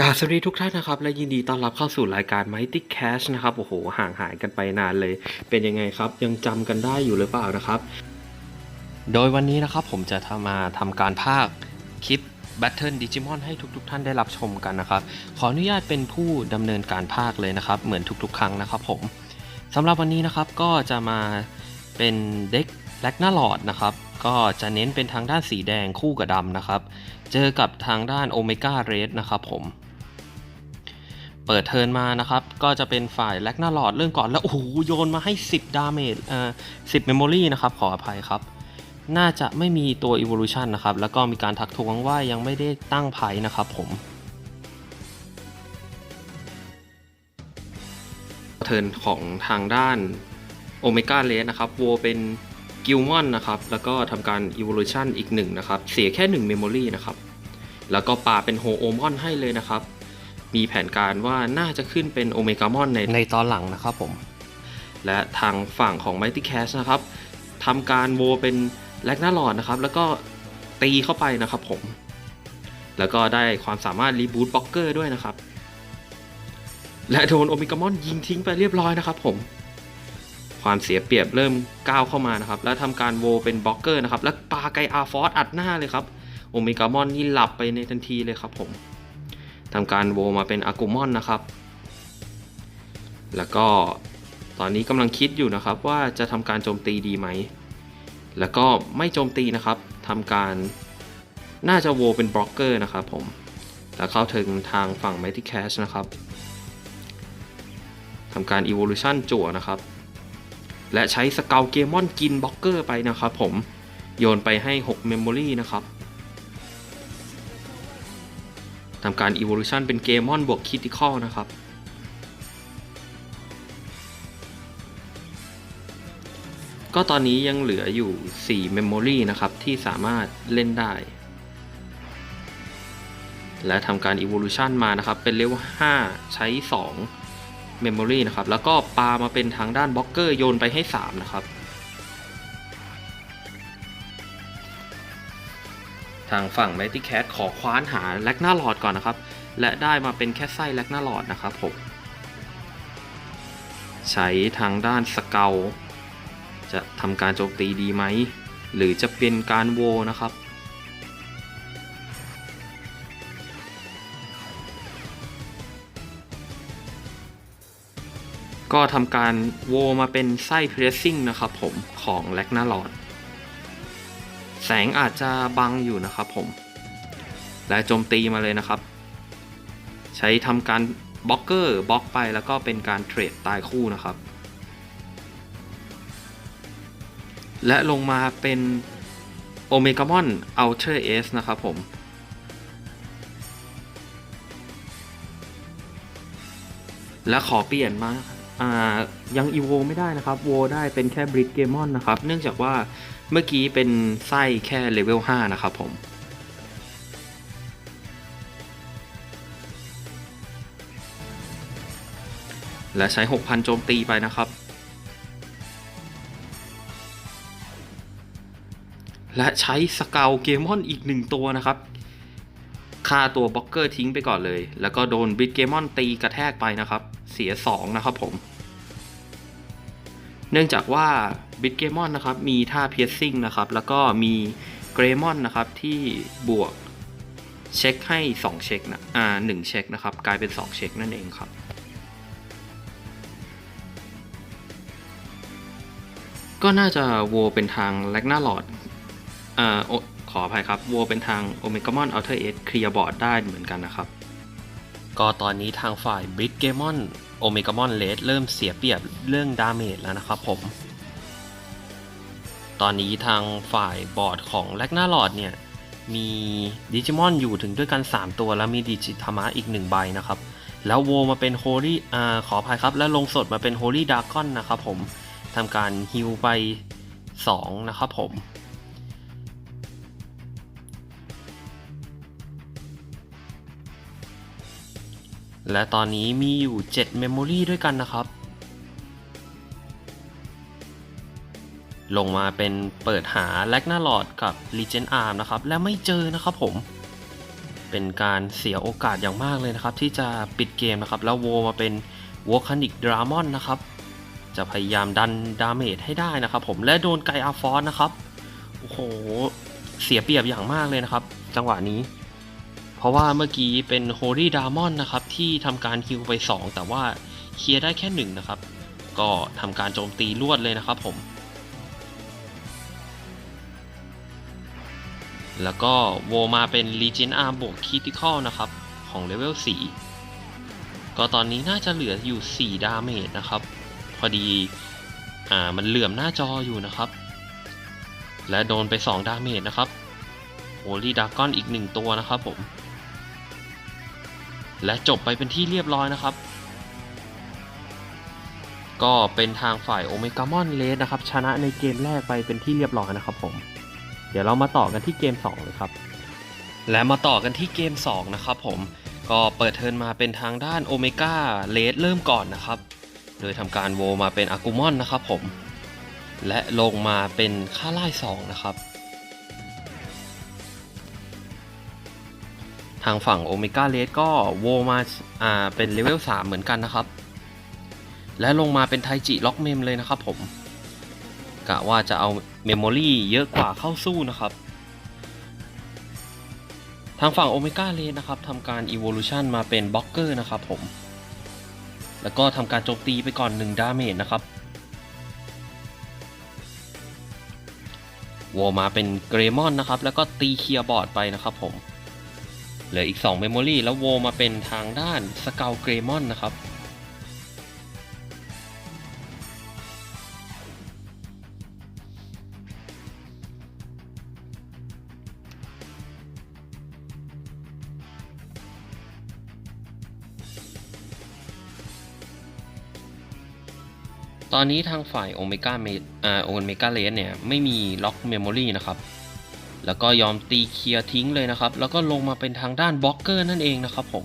กาบสวัสดีทุกท่านนะครับ และยินดีต้อนรับเข้าสู่รายการ Mighty Cash นะครับ โอ้โห ห่างหายกันไปนานเลย เป็นยังไงครับ ยังจำกันได้อยู่หรือเปล่านะครับ โดยวันนี้นะครับผมจะทำมาทำการภาคคลิป Battle Digimon ให้ทุกๆทท่านได้รับชมกันนะครับ ขออนุญาตเป็นผู้ดำเนินการภาคเลยนะครับ เหมือนทุกๆ ครั้งนะครับผมสำหรับวันนี้นะครับก็จะมาเป็นเด็กแลกหน้าหลอดนะครับ ก็จะเน้นเป็นทางด้านสีแดงคู่กับดำนะครับ เจอกับทางด้านโอเมก้าเรสนะครับผม เปิดเทิร์นมานะครับ ก็จะเป็นฝ่ายแลกหน้าหลอดเริ่มก่อนแล้วโอ้โหโยนมาให้ 10 ดาเมจเอ่อ10เมมโมรีนะครับ ขออภัยครับ น่าจะไม่มีตัว Evolution นะครับ แล้วก็มีการทักท้วงว่ายังไม่ได้ตั้งไพ่นะครับผมเทิร์นของทางด้านโอเมก้าเลสนะครับโวเป็นกิลมอนนะครับ แล้วก็ทำการ Evolution อีกหนึ่งนะครับ เสียแค่1 Memory นะครับ แล้วก็ป่าเป็นโฮโอมอนให้เลยนะครับ มีแผนการว่าน่าจะขึ้นเป็นโอเมกามอนในในตอนหลังนะครับผม และทางฝั่งของ Mighty Cash นะครับทำการโวเป็นแลกหน้าหลอดนะครับ แล้วก็ตีเข้าไปนะครับผม แล้วก็ได้ความสามารถรีบูตบล็อกเกอร์ด้วยนะครับ และโดนโอเมกามอนยิงทิ้งไปเรียบร้อยนะครับผมความเสียเปรียบเริ่มก้าวเข้ามานะครับ แล้วทำการโวเป็นบล็อกเกอร์นะครับ แล้วปาไกอาฟอสอัดหน้าเลยครับ โอเมกามอนนี่หลับไปในทันทีเลยครับผม ทำการโวมาเป็นอากูมอนนะครับ แล้วก็ตอนนี้กำลังคิดอยู่นะครับว่าจะทำการโจมตีดีไหม แล้วก็ไม่โจมตีนะครับทำการน่าจะโวเป็นบล็อกเกอร์นะครับผม แล้วเข้าถึงทางฝั่ง Mighty Cash นะครับทำการ Evolution จั่วนะครับ และใช้สเกลเกมอนกินบล็อกเกอร์ไปนะครับผม โยนไปให้ 6 Memory นะครับ ทำการ Evolution เป็นเกมอนบวก Critical นะครับ ก็ตอนนี้ยังเหลืออยู่ 4 Memory นะครับ ที่สามารถเล่นได้ และทำการ Evolution มานะครับ เป็นเลเวล5ใช้ 2 Memory นะครับ แล้วก็ปามาเป็นทางด้านบล็อกเกอร์โยนไปให้ 3 นะครับ ทางฝั่ง Mighty Cat ขอคว้านหาแลกหน้าหลอดก่อนนะครับ และได้มาเป็นแค่ไส้แลกหน้าหลอดนะครับผมใช้ทางด้านสเกลจะทำการโจมตีดีไหม หรือจะเป็นการโวนะครับ ก็ทำการโวมาเป็นไส้เพรสซิ่งนะครับผมของแลกหน้าหลอด แสงอาจจะบังอยู่นะครับผม และโจมตีมาเลยนะครับ ใช้ทำการบล็อกเกอร์บล็อกไปแล้วก็เป็นการเทรดตายคู่นะครับ และลงมาเป็นโอเมกามอนอัลเทอร์เอสนะครับผม และขอเปลี่ยนมา อ่า ยังอีโวไม่ได้นะครับ โวได้เป็นแค่บริดเกมอนนะครับ เนื่องจากว่า เมื่อกี้เป็นไส้แค่เลเวล 5 นะครับผม และใช้ 6,000 โจมตีไปนะครับ และใช้สเกลเกมอนอีกหนึ่งตัวนะครับฆ่าตัวบล็อกเกอร์ทิ้งไปก่อนเลย แล้วก็โดนบิดเกมอนตีกระแทกไปนะครับ เสีย 2 นะครับผม เนื่องจากว่าบิดเกมอนนะครับมีท่าเพียสซิ่งนะครับแล้วก็มีเกรมอนนะครับที่บวกเช็คให้ 2 เช็คนะอ่า1เช็คนะครับกลายเป็น 2 เช็คนั่นเองครับก็น่าจะโวเป็นทางแลกหน้าหลอดอ่าขออภัยครับโวเป็นทางโอเมกามอนอัลเทอร์เอสเคลียร์บอร์ดได้เหมือนกันนะครับ ก็ตอนนี้ทางฝ่ายบิดเกมอน โอเมกามอนเลสเริ่มเสียเปรียบเรื่องดาเมจแล้วนะครับผม ตอนนี้ทางฝ่ายบอร์ดของแลกหน้าหลอดเนี่ย มีดิจิมอนอยู่ถึงด้วยกัน 3 ตัวแล้วมีดิจิธรรมะอีก 1 ใบนะครับ แล้วโวมาเป็นโฮลี่อ่าขออภัยครับ แล้วลงสดมาเป็นโฮลี่ดากอนนะครับผมทำการฮิลไป 2 นะครับผม และตอนนี้มีอยู่7 Memory ด้วยกันนะครับ ลงมาเป็นเปิดหาแลกหน้าหลอดกับ Legend Arm นะครับ และไม่เจอนะครับผม เป็นการเสียโอกาสอย่างมากเลยนะครับ ที่จะปิดเกมนะครับ แล้วโวมาเป็นวอคานิกดรามอนนะครับ จะพยายามดันดาเมจให้ได้นะครับผม และโดนไกอาฟอสนะครับ โอ้โห เสียเปรียบอย่างมากเลยนะครับ จังหวะนี้ เพราะว่าเมื่อกี้เป็นโฮลี่ดามอนนะครับ ที่ทำการคิวไป 2 แต่ว่าเคลียร์ได้แค่ 1 นะครับ ก็ทำการโจมตีลวดเลยนะครับผม แล้วก็โวมาเป็น Legion Arm บวก Critical นะครับ ของเลเวล4ก็ตอนนี้น่าจะเหลืออยู่ 4 ดาเมจนะครับ พอดีอ่ามันเหลื่อมหน้าจออยู่นะครับ และโดนไป 2 ดาเมจนะครับโ o ลี่ดากอนอีก 1 ตัวนะครับผม และจบไปเป็นที่เรียบร้อยนะครับ ก็เป็นทางฝ่ายโอเมกามอนเลสนะครับ ชนะในเกมแรกไปเป็นที่เรียบร้อยนะครับผม เดี๋ยวเรามาต่อกันที่เกม 2 เลยครับ และมาต่อกันที่เกม 2 นะครับผม ก็เปิดเทิร์นมาเป็นทางด้านโอเมก้าเลสเริ่มก่อนนะครับ โดยทำการโวมาเป็นอากูมอนนะครับผม และลงมาเป็นค่าไล่2นะครับ ทางฝั่งโอเมก้าเลสก็โวมาอ่าเป็นเลเวล3เหมือนกันนะครับ และลงมาเป็นไทจิล็อกเมมเลยนะครับผม กะว่าจะเอาเมมโมรีเยอะกว่าเข้าสู้นะครับ ทางฝั่งโอเมก้าเลนนะครับทำการ Evolution มาเป็นบล็อกเกอร์นะครับผม แล้วก็ทำการโจมตีไปก่อน1ดาเมจนะครับโวมาเป็นเกรมอนนะครับ แล้วก็ตีเคลียร์บอร์ดไปนะครับผม เหลืออีก2 Memory แล้วโวมาเป็นทางด้านสเกลเกรมอนนะครับตอนนี้ทางฝ่ายโอเมก้าเมอ่าโอเมก้าเลสเนี่ย ไม่มีล็อกเมมโมรีนะครับ แล้วก็ยอมตีเคลียร์ทิ้งเลยนะครับ แล้วก็ลงมาเป็นทางด้านบล็อกเกอร์นั่นเองนะครับผม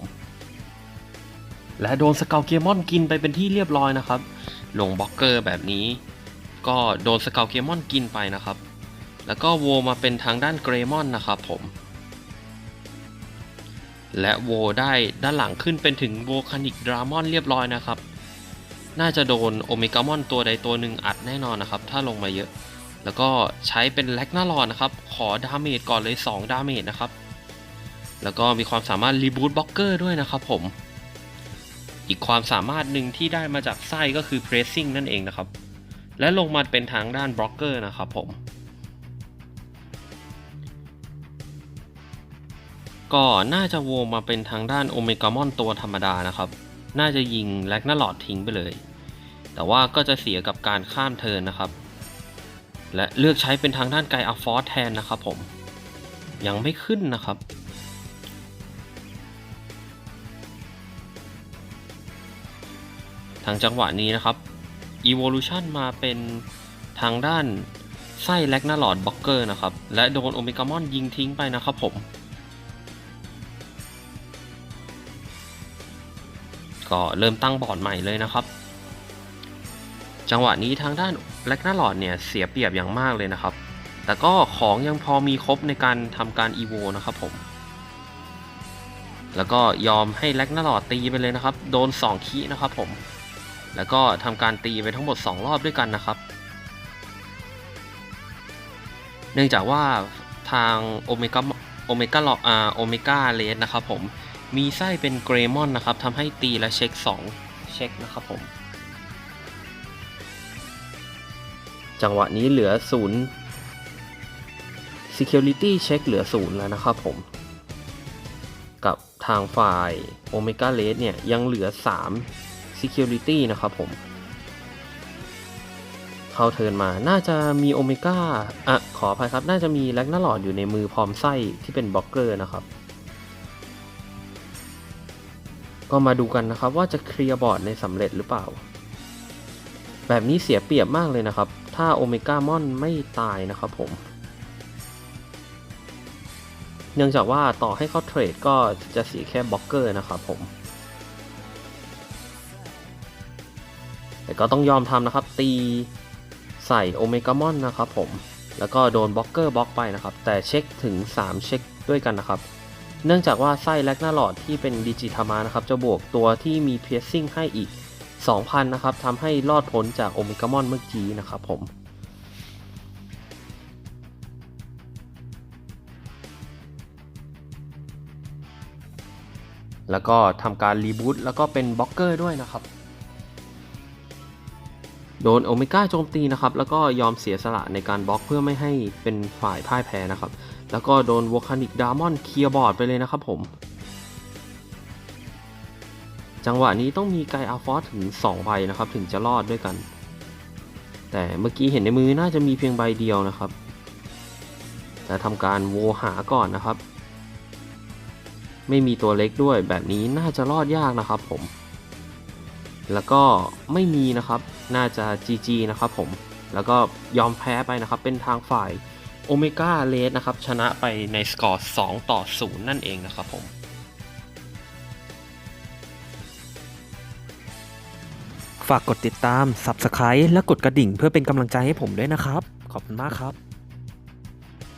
และโดนสเกลเกมอนกินไปเป็นที่เรียบร้อยนะครับ ลงบล็อกเกอร์แบบนี้ ก็โดนสเกลเกมอนกินไปนะครับ แล้วก็โวมาเป็นทางด้านเกรมอนนะครับผม และโวได้ด้านหลังขึ้นเป็นถึงโวคานิกดรามอนเรียบร้อยนะครับ น่าจะโดนโอเมกามอนตัวใดตัวหนึ่งอัดแน่นอนนะครับ ถ้าลงมาเยอะ แล้วก็ใช้เป็นแลกนาลอนนะครับ ขอดาเมจก่อนเลย 2 ดาเมจนะครับ แล้วก็มีความสามารถรีบูตบล็อกเกอร์ด้วยนะครับผม อีกความสามารถหนึ่งที่ได้มาจากไส้ก็คือ Pressing นั่นเองนะครับ และลงมาเป็นทางด้านบล็อกเกอร์นะครับผม ก็น่าจะโวมาเป็นทางด้านโอเมกามอนตัวธรรมดานะครับ น่าจะยิงแลกนาลอดทิ้งไปเลย แต่ว่าก็จะเสียกับการข้ามเทินนะครับ และเลือกใช้เป็นทางด้านไกอาฟอสแทนนะครับผม ยังไม่ขึ้นนะครับทางจังหวะนี้นะครับ Evolution มาเป็นทางด้านไส้แลกนาหลอดบล็อกเกอร์นะครับ และโดนโอเมกามอนยิงทิ้งไปนะครับผม ก็เริ่มตั้งบอร์ดใหม่เลยนะครับ จังหวะนี้ทางด้าน แลกนาหลอดเนี่ยเสียเปรียบอย่างมากเลยนะครับ แต่ก็ของยังพอมีครบในการทำการอีโวนะครับผมแล้วก็ยอมให้แล็กนาลอดตีไปเลยนะครับ โดน 2 คีนะครับผม แล้วก็ทำการตีไปทั้งหมด 2 รอบด้วยกันนะครับ เนื่องจากว่าทางโอเมก้าโอเมก้าลอ่าโอเมก้าเลสนะครับผม มีไส้เป็นเกรมอนนะครับทำให้ตีและเช็ค 2 เช็คนะครับผม จังหวะนี้เหลือ0 Security Check เหลือ0แล้วนะครับผม กับทางฝ่าย Omega r a d เนี่ยยังเหลือ 3 Security นะครับผม เข้าเทินมาน่าจะมีโอเมก้าอะขออภัยครับ น่าจะมีแลกนาหลอดอยู่ในมือพร้อมไส้ที่เป็นบล็อกเกอร์นะครับก็มาดูกันนะครับว่าจะเคลียร์บอร์ดในสำเร็จหรือเปล่า แบบนี้เสียเปรียบมากเลยนะครับ ถ้าโอเมก้ามอนไม่ตายนะครับผม เนื่องจากว่าต่อให้เขาเทรดก็จะเสียแค่บล็อกเกอร์นะครับผม แต่ก็ต้องยอมทำนะครับ ตีใส่โอเมก้ามอนนะครับผม แล้วก็โดนบล็อกเกอร์บล็อกไปนะครับ แต่เช็คถึง 3 เช็คด้วยกันนะครับ เนื่องจากว่าไส้แลกหน้าหลอดที่เป็นดิจิทามานะครับ จะบวกตัวที่มีเพียซิ่งให้อีก 2,000 นะครับทำให้รอดพ้นจากโอเมกามอนเมื่อกี้นะครับผมแล้วก็ทำการรีบูตแล้วก็เป็นบล็อกเกอร์ด้วยนะครับ โดนโอเมก้าโจมตีนะครับ แล้วก็ยอมเสียสละในการบล็อกเพื่อไม่ให้เป็นฝ่ายพ่ายแพ้นะครับ แล้วก็โดนวอคานิกดามอนเคลียร์บอร์ดไปเลยนะครับผม จังหวะนี้ต้องมีไกอาฟอสถึง2ใบนะครับ ถึงจะรอดด้วยกัน แต่เมื่อกี้เห็นในมือน่าจะมีเพียงใบเดียวนะครับแต่ทำการโวหาก่อนนะครับ ไม่มีตัวเล็กด้วยแบบนี้น่าจะรอดยากนะครับผม แล้วก็ไม่มีนะครับ น่าจะ GG นะครับผม แล้วก็ยอมแพ้ไปนะครับ เป็นทางฝ่ายโอเมก้าเลสนะครับ ชนะไปในสกอร์ 2 ต่อ 0 นั่นเองนะครับผม ฝากกดติดตาม Subscribe และกดกระดิ่งเพื่อเป็นกำลังใจให้ผมด้วยนะครับ ขอบคุณมากครับ